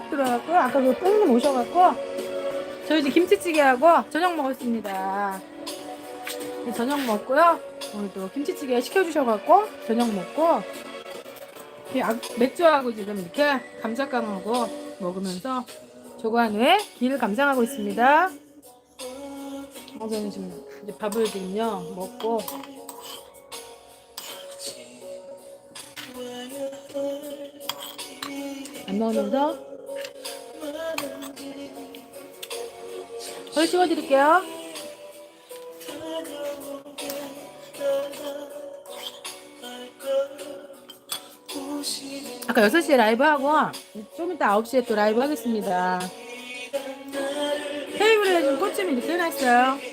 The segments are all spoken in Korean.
푹 들어갔고 아까 그 뽕님 오셔갖고 저희 이제 김치찌개하고 저녁 먹었습니다. 네, 저녁 먹고요. 오늘도 김치찌개 시켜주셔갖고 저녁 먹고 맥주하고 지금 이렇게 감자깡하고 먹으면서 조관우의 길을 감상하고 있습니다. 어, 저는 지금 이제 밥을 지금요 먹고 안 먹으면서 저희 찍어드릴게요. 아까 6시에 라이브 하고 좀 이따 9시에 또 라이브 하겠습니다. 테이블에 꽃쯤 이렇게 해놨어요.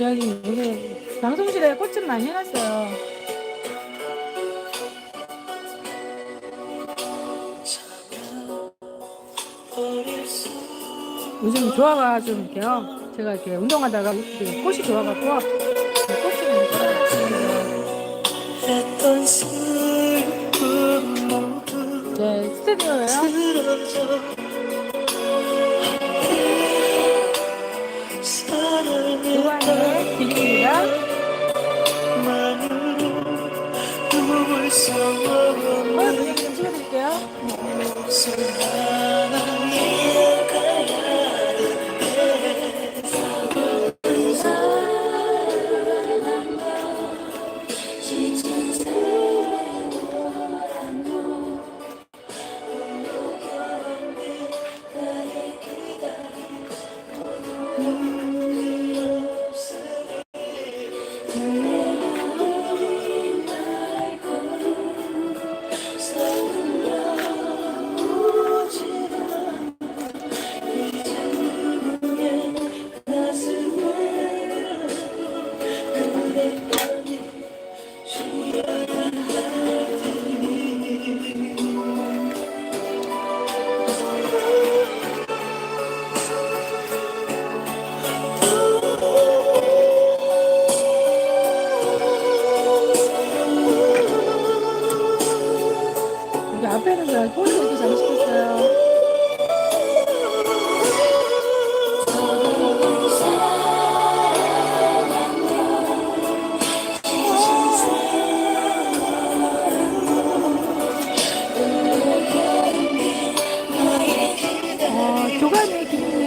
여기 여기 방송실에 꽃좀 많이 해놨어요. 요즘 조화가 좀 이렇게요. 제가 이렇게 운동하다가 꽃이 좋아갖고 요. 들어줘 사랑했던 조화의 길입니다. 나는 누굴 수 어, 좀 찍어드릴게요. 앞에는 그냥 꼬리 이렇게 장식했어요. 교감의 기능